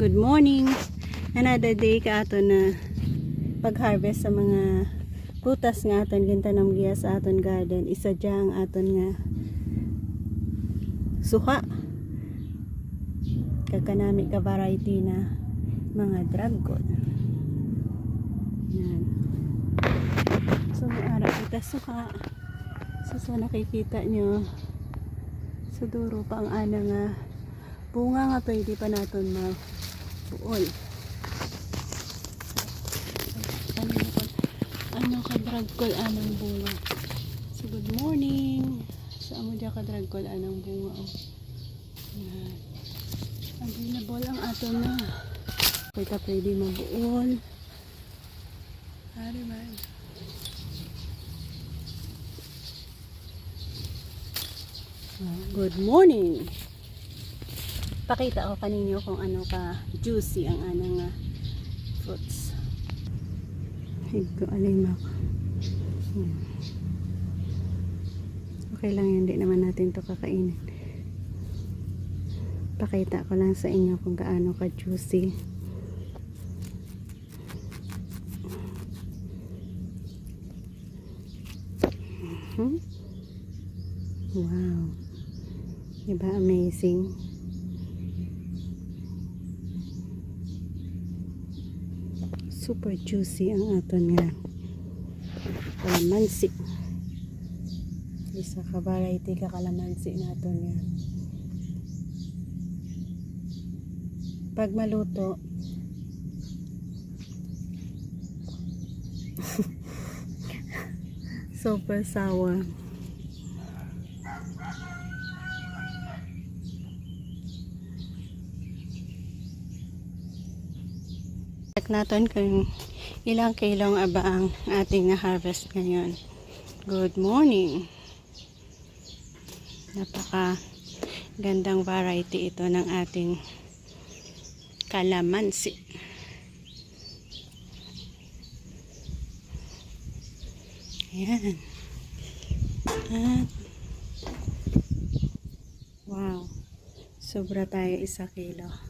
Good morning. Another day ka ato na pag-harvest sa mga prutas nga aton gintanam giya sa aton garden. Isa dya aton nga suha. Kakanami ka variety na mga dragon. Yan. So may ara kita suha. So sa nakikita nyo sa duro pa ang ana nga bunga nga pwede pa naton mabuol. Ano ka, ano ka drag call anang bunga. So good morning. Sa amo dia ka drag call anang bunga. Oh. Yan. Available ang ato na. Pwede pwede mabuol. Hari man. Ah, Good morning. Pakita ko kaninyo kung ano ka juicy ang anang uh, fruits. Higdo alay mo. Hmm. Okay lang yun, hindi naman natin to kakainin. Pakita ko lang sa inyo kung gaano ka juicy. Mhm. Wow. Diba amazing? Super juicy ang aton nga kalamansi. Isa ka variety ka kalamansi naton nga. Pag maluto, super sour. Check natin kung ilang kilong aba ang ating na-harvest ngayon. Good morning. Napaka gandang variety ito ng ating kalamansi. Ayan. At wow. Sobra tayo isa kilo.